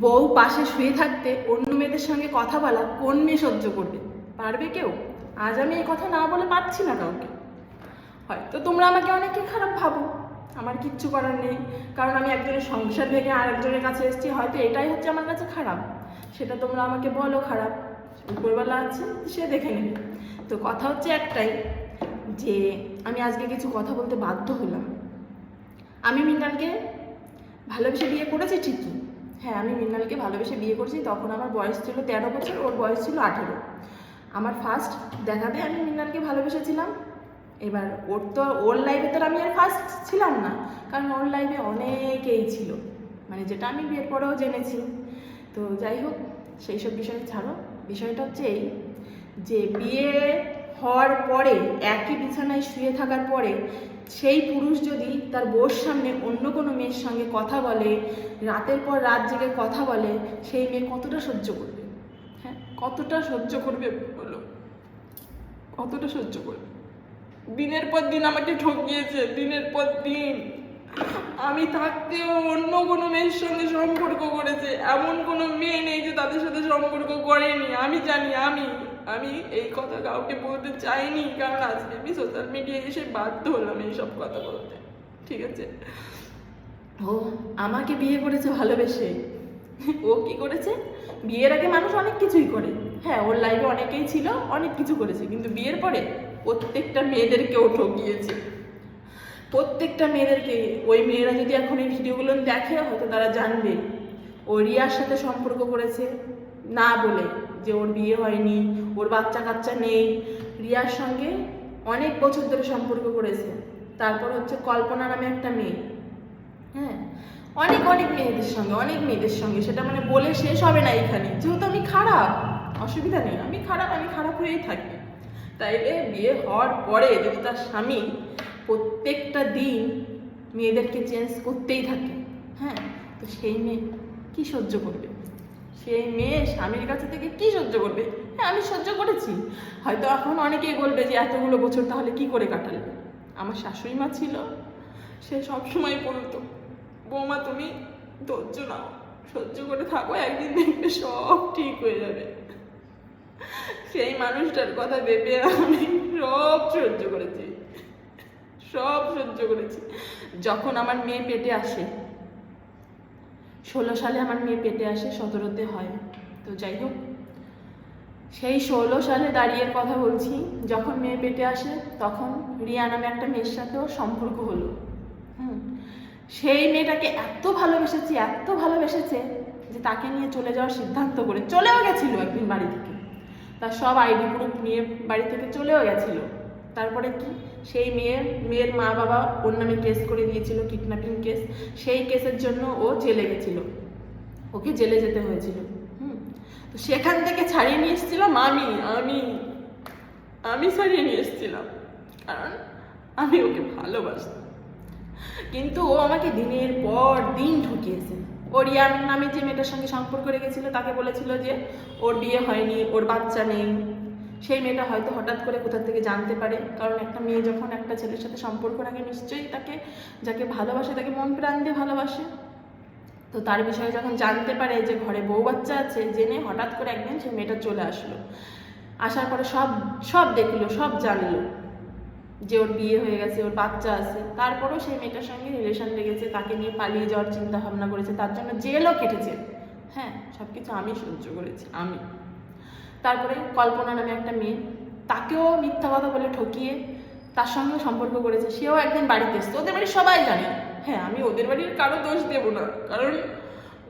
বউ পাশে শুয়ে থাকতে অন্য মেয়েদের সঙ্গে কথা বলা কোন মেয়ে সহ্য করবে? পারবে কেউ? আজ আমি এই কথা না বলে পারছি না কাউকে। হয়তো তোমরা আমাকে অনেকে খারাপ ভাবো। আমার কিচ্ছু করার নেই। কারণ আমি একজনের সংসার ভেঙে আরেকজনের কাছে এসেছি, হয়তো এটাই হচ্ছে আমার কাছে খারাপ। সেটা তোমরা আমাকে বলো খারাপ। উপরবেলা আছে, সে দেখে নেবে। তো কথা হচ্ছে একটাই, যে আমি আজকে কিছু কথা বলতে বাধ্য হলাম। আমি মিনালকে ভালোবেসে বিয়ে করেছি ঠিকই হ্যাঁ আমি মৃণালকে ভালোবেসে বিয়ে করেছি। তখন আমার বয়স ছিল তেরো বছর, ওর বয়স ছিল আঠেরো। আমার ফার্স্ট দেখাতে আমি মৃণালকে ভালোবেসেছিলাম। এবার ওর তো, ওর লাইফে তো আমি আর ফার্স্ট ছিলাম না। কারণ ওর লাইফে অনেকেই ছিল। মানে যেটা আমি বিয়ের পরেও জেনেছি। তো যাই হোক, সেই সব বিষয় ছাড়ো। বিষয়টা হচ্ছে এই যে বিয়ে হওয়ার পরে একই বিছানায় শুয়ে থাকার পরে সেই পুরুষ যদি তার বউর সামনে অন্য কোনো মেয়ের সঙ্গে কথা বলে, রাতের পর রাত জেগে কথা বলে, সেই মেয়ে কতটা সহ্য করবে? হ্যাঁ কতটা সহ্য করবে বলো? কতটা সহ্য করবে? দিনের পর দিন আমাকে ঠকিয়েছে, দিনের পর দিন। আমি থাকতেও অন্য কোনো মেয়ের সঙ্গে সম্পর্ক করেছে। এমন কোনো মেয়ে নেই যে তাদের সাথে সম্পর্ক করেনি। আমি জানি, আমি। আমি এই কথা কাউকে বলতে চাইনি, কারণ আজকে আমি সোশ্যাল মিডিয়ায় এসে বাধ্য হলাম এইসব কথা বলতে। ঠিক আছে? ও, আমাকে বিয়ে করেছে ভালোবেসে। ও কি করেছে? বিয়ের আগে মানুষ অনেক কিছুই করে। হ্যাঁ ওর লাইফে অনেকেই ছিল, অনেক কিছু করেছে, কিন্তু বিয়ের পরে প্রত্যেকটা মেয়েদেরকে ও ঠকিয়েছে। প্রত্যেকটা মেয়েদেরকে, ওই মেয়েরা যদি এখন এই ভিডিওগুলো দেখে, হয়তো তারা জানবে। ও রিয়ার সাথে সম্পর্ক করেছে। না বলে যে ওর বিয়ে হয়নি, ওর বাচ্চা কাচ্চা নেই। রিয়ার সঙ্গে অনেক বছর ধরে সম্পর্ক করেছে। তারপর হচ্ছে কল্পনা নামে একটা মেয়ে। হ্যাঁ? অনেক অনেক মেয়েদের সঙ্গে, অনেক মেয়েদের সঙ্গে। সেটা মানে বলে শেষ হবে না এখানে। যেহেতু আমি খারাপ, অসুবিধা নেই। আমি খারাপ আমি খারাপ হয়েই থাকি। তাইলে বিয়ে হওয়ার পরে যদি তার স্বামী প্রত্যেকটা দিন মেয়েদেরকে চেঞ্জ করতেই থাকে হ্যাঁ? তো সেই মেয়ে কী সহ্য করবে? সেই মেয়ে স্বামীর কাছে থেকে কি সহ্য করবে? হ্যাঁ আমি সহ্য করেছি। হয়তো এখন অনেকেই বলবে যে, এতগুলো বছর তাহলে কি করে কাটালে? আমার শাশুড়ি মা ছিল, সে সবসময় বলতো, বৌমা, তুমি ধৈর্য নাও, সহ্য করে থাকো, একদিন দেখবে সব ঠিক হয়ে যাবে। সেই মানুষটার কথা ভেবে আমি সব সহ্য করেছি, সব সহ্য করেছি। যখন আমার মেয়ে পেটে আসে ষোলো সালে আমার মেয়ে পেটে আসে, সতেরোতে হয়। তো যাই হোক, সেই ষোলো সালে দাঁড়িয়ে কথা বলছি। যখন মেয়ে পেটে আসে, তখন রিয়া নামে একটা মেয়ের সাথেও সম্পর্ক হলো। হুম, সেই মেয়েটাকে এত ভালোবেসেছি, এত ভালোবেসেছে যে তাকে নিয়ে চলে যাওয়ার সিদ্ধান্ত করে চলেও গেছিল একদিন বাড়ি থেকে। তার সব আইডি প্রুফ নিয়ে বাড়ি থেকে চলেও গেছিল। তারপরে কি? সেই মেয়ের মেয়ের মা বাবা ওর নামে কেস করে দিয়েছিল কিডন্যাপিং কেস সেই কেসের জন্য ও জেলে গেছিল। ওকে জেলে যেতে হয়েছিল। হুম। তো সেখান থেকে ছাড়িয়ে নিয়ে এসেছিলাম আমি আমি আমি ছাড়িয়ে নিয়ে এসেছিলাম। কারণ আমি ওকে ভালোবাসতাম। কিন্তু ও আমাকে দিনের পর দিন ঠকিয়েছে। ওর ইয়ার নামে যে মেয়েটার সঙ্গে সম্পর্ক রেখেছিল, তাকে বলেছিল যে ওর বিয়ে হয়নি, ওর বাচ্চা নেই। সেই মেয়েটা হয়তো হঠাৎ করে কোথা থেকে জানতে পারে। কারণ একটা মেয়ে যখন একটা ছেলের সাথে সম্পর্ক রাখে, নিশ্চয়ই তাকে, যাকে ভালোবাসে, তাকে মন প্রাণ দিয়ে ভালোবাসে। তো তার বিষয়ে যখন জানতে পারে যে ঘরে বউ বাচ্চা আছে, জেনে হঠাৎ করে একদিন সেই মেয়েটা চলে আসলো। আসার পরে সব সব দেখল, সব জানলো যে ওর বিয়ে হয়ে গেছে, ওর বাচ্চা আছে। তারপরেও সেই মেয়েটার সঙ্গে রিলেশন লেগেছে, তাকে নিয়ে পালিয়ে যাওয়ার চিন্তা ভাবনা করেছে। তার জন্য জেলও কেটেছে। হ্যাঁ সব কিছু আমি সহ্য করেছি, আমি। তারপরে কল্পনা নামে একটা মেয়ে, তাকেও মিথ্যা কথা বলে ঠকিয়ে তার সঙ্গে সম্পর্ক করেছে। সেও একদিন বাড়িতে এসছে। ওদের বাড়ির সবাই জানে। হ্যাঁ আমি ওদের বাড়ির কারও দোষ দেবো না। কারণ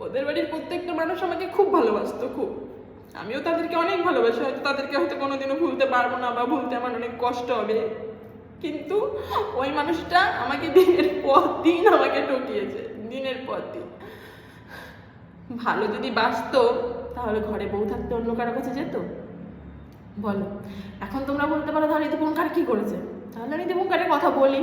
ওদের বাড়ির প্রত্যেকটা মানুষ আমাকে খুব ভালোবাসতো, খুব। আমিও তাদেরকে অনেক ভালোবাসি। হয়তো তাদেরকে হয়তো কোনোদিনও ভুলতে পারব না বা ভুলতে আমার অনেক কষ্ট হবে। কিন্তু ওই মানুষটা আমাকে দিনের পর দিন আমাকে ঠকিয়েছে। দিনের পর দিন। ভালো যদি বাঁচতো তাহলে ঘরে বউ থাকতে অন্য কারও কাছে যেত? বলো, এখন তোমরা বলতে পারো তাহলে দীপঙ্কার কি করেছে? তাহলে আমি দীপঙ্কারের কথা বলি।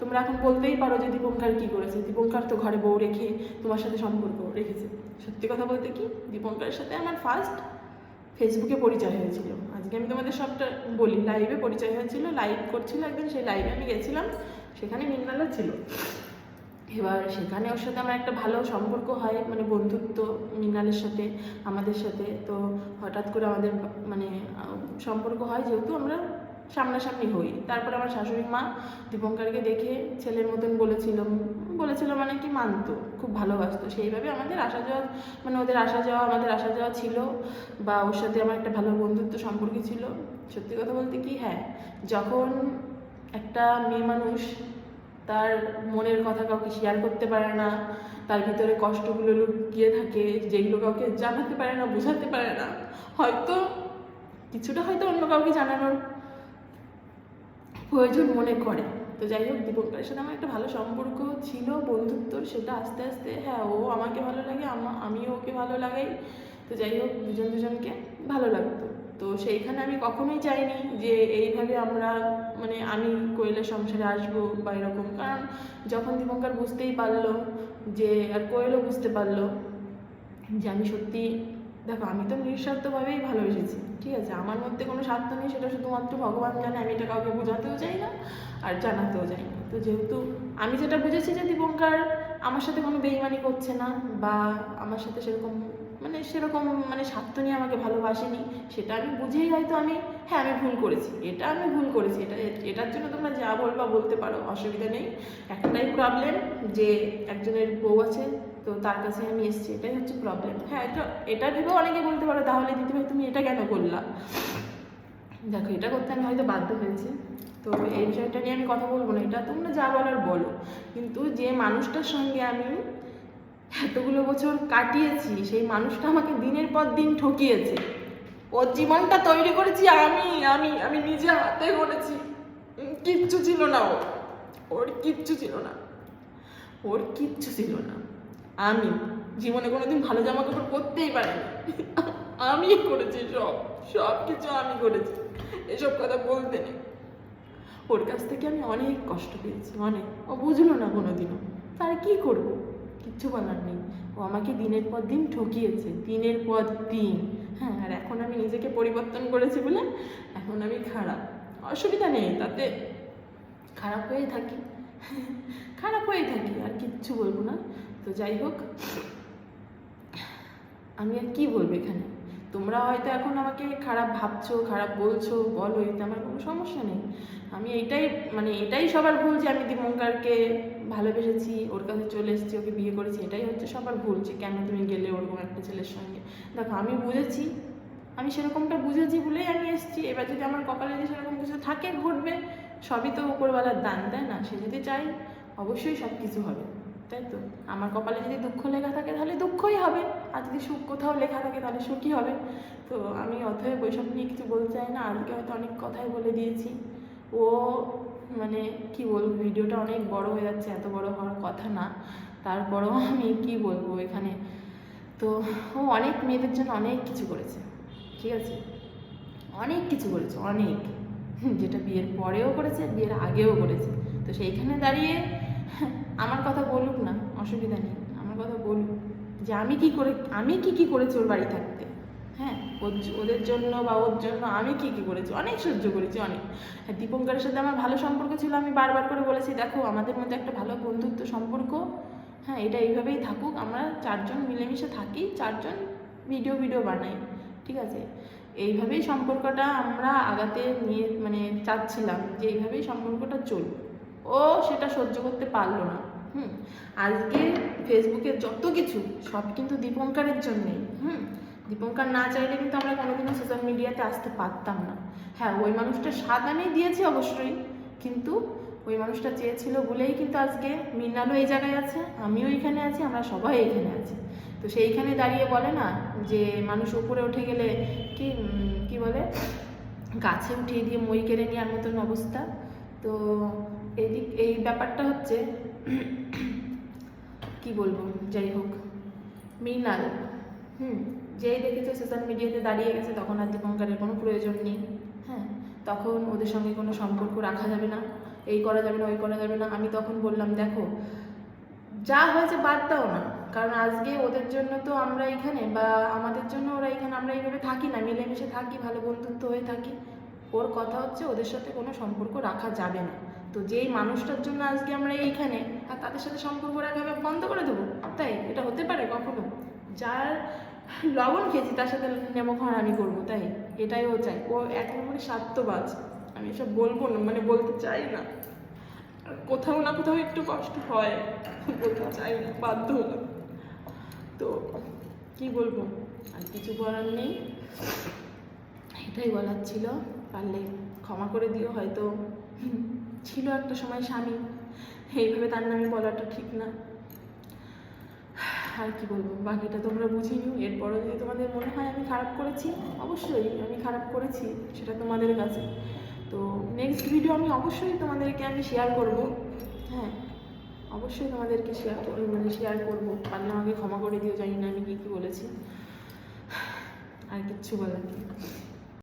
তোমরা এখন বলতেই পারো যে দীপঙ্কার কি করেছে। দীপঙ্কার তো ঘরে বউ রেখে তোমার সাথে সম্পর্ক রেখেছে। সত্যি কথা বলতে কি, দীপঙ্কারের সাথে আমার ফার্স্ট ফেসবুকে পরিচয় হয়েছিল। আজকে আমি তোমাদের সবটা বলি। লাইভে পরিচয় হয়েছিল লাইভ করছিল একদিন। সেই লাইভে আমি গেছিলাম। সেখানে মিনালা ছিল। এবার সেখানে ওর সাথে আমার একটা ভালো সম্পর্ক হয় মানে বন্ধুত্ব মৃণালের সাথে, আমাদের সাথে। তো হঠাৎ করে আমাদের মানে সম্পর্ক হয় যেহেতু আমরা সামনাসামনি হই। তারপরে আমার শাশুড়ি মা দীপঙ্করকে দেখে ছেলের মতন বলেছিল বলেছিল মানে কি মানতো, খুব ভালোবাসতো। সেইভাবে আমাদের আসা যাওয়া মানে ওদের আসা যাওয়া, আমাদের আসা যাওয়া ছিল বা ওর সাথে আমার একটা ভালো বন্ধুত্ব সম্পর্ক ছিল। সত্যি কথা বলতে কি হ্যাঁ যখন একটা মেয়ে মানুষ তার মনের কথা কাউকে শেয়ার করতে পারে না, তার ভিতরে কষ্টগুলো লুকিয়ে থাকে, যেগুলো কাউকে জানাতে পারে না, বোঝাতে পারে না। হয়তো, কিছুটা হয়তো অন্য কাউকে জানানোর প্রয়োজন মনে করে। তো যাই হোক দীপঙ্করের সাথে আমার একটা ভালো সম্পর্ক ছিল বন্ধুত্বর সেটা আস্তে আস্তে হ্যাঁ ও আমাকে ভালো লাগে আমিও ওকে ভালো লাগাই। তো যাই হোক, দুজন দুজনকে ভালো লাগতো। তো সেইখানে আমি কখনোই চাইনি যে এইভাবে আমরা মানে আমি কোয়েলের সংসারে আসব বা এরকম। কারণ যখন দীপঙ্কর বুঝতেই পারল যে, আর কোয়েলও বুঝতে পারল যে আমি সত্যি, দেখো আমি তো নিঃস্বার্থভাবেই ভালোবেসেছি, ঠিক আছে? আমার মধ্যে কোনো স্বার্থ নেই, সেটা শুধুমাত্র ভগবান জানে, আমি এটা কাউকে বোঝাতেও চাই না আর জানাতেও চাই না। তো যেহেতু আমি যেটা বুঝেছি যে দীপঙ্কর আমার সাথে কোনো বেইমানি করছে না বা আমার সাথে সেরকম মানে সেরকম মানে স্বার্থ নিয়ে আমাকে ভালোবাসেনি, সেটা আমি বুঝেই হয়তো আমি হ্যাঁ আমি ভুল করেছি, এটা আমি ভুল করেছি, এটা, এটার জন্য তোমরা যা বলবা বলতে পারো, অসুবিধা নেই। একটাই প্রবলেম যে একজনের বউ আছে, তো তার কাছে আমি এসেছি, এটাই হচ্ছে প্রবলেম হ্যাঁ এটা এটা ভেবেও অনেকে বলতে পারো, তাহলে দিদিভাই, তুমি এটা কেন করলা? দেখো, এটা করতে আমি হয়তো বাধ্য হয়েছি, তো এই বিষয়টা নিয়ে আমি কথা বলব না, এটা তোমরা যা বলার বলো। কিন্তু যে মানুষটার সঙ্গে আমি এতগুলো বছর কাটিয়েছি, সেই মানুষটা আমাকে দিনের পর দিন ঠকিয়েছে। ওর জীবনটা তৈরি করেছি আমি আমি আমি নিজে হাতে করেছি কিচ্ছু ছিল না ও ওর কিচ্ছু ছিল না। ওর কিচ্ছু ছিল না। আমি জীবনে কোনোদিন ভালো জামা কাপড় পরতেই পারিনি। আমি করেছি সব সব কিছু আমি করেছি। এসব কথা বলতে নেই। ওর কাছ থেকে আমি অনেক কষ্ট পেয়েছি, অনেক। ও বুঝলো না কোনোদিনও। তার কি করব? কিচ্ছু বলার নেই। ও আমাকে দিনের পর দিন ঠকিয়েছে, দিনের পর দিন। হ্যাঁ আর এখন আমি নিজেকে পরিবর্তন করেছি বলে এখন আমি খারাপ। অসুবিধা নেই, তাতে খারাপ হয়েই থাকি। খারাপ হয়েই থাকি, আর কিচ্ছু বলব না। তো যাই হোক, আমি আর কি বলব এখানে? তোমরা হয়তো এখন আমাকে খারাপ ভাবছ, খারাপ বলছো, বলো, এতে আমার কোনো সমস্যা নেই। আমি এটাই মানে এটাই সবার ভুল যে আমি দীপঙ্করকে ভালোবেসেছি, ওর কাছে চলে এসেছি, ওকে বিয়ে করেছি, এটাই হচ্ছে সবার ভুল যে কেন তুমি গেলে ওরকম একটা ছেলের সঙ্গে। দেখো, আমি বুঝেছি, আমি সেরকমটা বুঝেছি বলেই আমি এসেছি। এবার যদি আমার কপালে যদি সেরকম কিছু থাকে, ঘটবে, সবই তো উপরওয়ালার দান, তাই না? সে যদি চাই অবশ্যই সব কিছু হবে। তাই তো? আমার কপালে যদি দুঃখ লেখা থাকে তাহলে দুঃখই হবে। আর যদি সুখ কোথাও লেখা থাকে তাহলে সুখই হবে। তো আমি অথয় বৈষব নিয়ে কিছু বলতে চাই না। আজকে হয়তো অনেক কথাই বলে দিয়েছি। ও মানে কি বলব, ভিডিওটা অনেক বড় হয়ে যাচ্ছে, এত বড় হওয়ার কথা না। তারপরেও আমি কি বলব এখানে? তো ও অনেক মেয়েদের জন্য অনেক কিছু করেছে। ঠিক আছে? অনেক কিছু করেছে, অনেক। যেটা বিয়ের পরেও করেছে, বিয়ের আগেও করেছে। তো সেইখানে দাঁড়িয়ে আমার কথা বলুক না, অসুবিধা নেই, আমার কথা বলুক। যে আমি কি করে, আমি কি কি করেছি ওর বাড়ি থাকতে? হ্যাঁ ওদের জন্য বা ওর জন্য আমি কি কি করেছি? অনেক সহ্য করেছি, অনেক। হ্যাঁ দীপঙ্করের সাথে আমার ভালো সম্পর্ক ছিল, আমি বারবার করে বলেছি, দেখো, আমাদের মধ্যে একটা ভালো বন্ধুত্ব সম্পর্ক। হ্যাঁ এটা এইভাবেই থাকুক, আমরা চারজন মিলেমিশে থাকি, চারজন ভিডিও ভিডিও বানাই। ঠিক আছে? এইভাবেই সম্পর্কটা আমরা আগাতে নিয়ে মানে চাচ্ছিলাম যে এইভাবেই সম্পর্কটা চলুক। ও সেটা সহ্য করতে পারল না। হুম আজকে ফেসবুকে যত কিছু, সব কিন্তু দীপঙ্করের জন্যেই। হুম, দীপঙ্কর না চাইলে কিন্তু আমরা কোনোদিনও সোশ্যাল মিডিয়াতে আসতে পারতাম না। হ্যাঁ ওই মানুষটা স্বাদ আমি দিয়েছি অবশ্যই, কিন্তু ওই মানুষটা চেয়েছিল বলেই কিন্তু আজকে মৃণালও এই জায়গায় আছে, আমিও এখানে আছি, আমরা সবাই এখানে আছি। তো সেইখানে দাঁড়িয়ে বলে না যে মানুষ উপরে উঠে গেলে কি কি বলে, গাছে উঠিয়ে দিয়ে মই কেড়ে নেওয়ার মতন অবস্থা। তো এদিক, এই ব্যাপারটা হচ্ছে কি বলব? যাই হোক। মৃণাল হুম, যেই দেখেছে সোশ্যাল মিডিয়াতে দাঁড়িয়ে গেছে, তখন আর দীপঙ্করের কোনো প্রয়োজন নেই। হ্যাঁ তখন ওদের সঙ্গে কোনো সম্পর্ক রাখা যাবে না। এই করা যাবে না, ওই করা যাবে না। আমি তখন বললাম, দেখো, যা হয়েছে বাদ দাও না। কারণ আজকে ওদের জন্য তো আমরা এখানে বা আমাদের জন্য ওরা এখানে, আমরা এইভাবে থাকি না। মিলেমিশে থাকি, ভালো বন্ধুত্ব হয়ে থাকি। ওর কথা হচ্ছে ওদের সাথে কোনো সম্পর্ক রাখা যাবে না। তো যেই মানুষটার জন্য আজকে আমরা এইখানে, আর তাদের সাথে সম্পর্ক রাখা বন্ধ করে দেবো? তাই? এটা হতে পারে কখনো? যার লবণ খেয়েছি, তার সাথে নেমো খাওয়ার আমি করব, তাই? এটাই ও চাই ও এক নম্বরে স্বার্থবাজ। আমি এসব বলব না মানে বলতে চাই না। কোথাও না কোথাও একটু কষ্ট হয়, বলতে চাই না, বাধ্য হলাম। তো কি বলব? আর কিছু বলার নেই। এটাই বলার ছিল। পারলে ক্ষমা করে দিও, হয়তো ছিল একটা সময় স্বামী। এইভাবে তার নামে বলাটা ঠিক না। আর কি বলব, বাকিটা তোমরা বুঝে নিও। এরপরও যদি তোমাদের মনে হয় আমি খারাপ করেছি, অবশ্যই আমি খারাপ করেছি, সেটা তোমাদের কাছে। তো নেক্সট ভিডিও আমি অবশ্যই তোমাদেরকে আমি শেয়ার করব। হ্যাঁ অবশ্যই তোমাদেরকে শেয়ার মানে শেয়ার করব। পারলে আমাকে ক্ষমা করে দিও, জানি না আমি কী কী বলেছি। আর কিচ্ছু বলার নেই।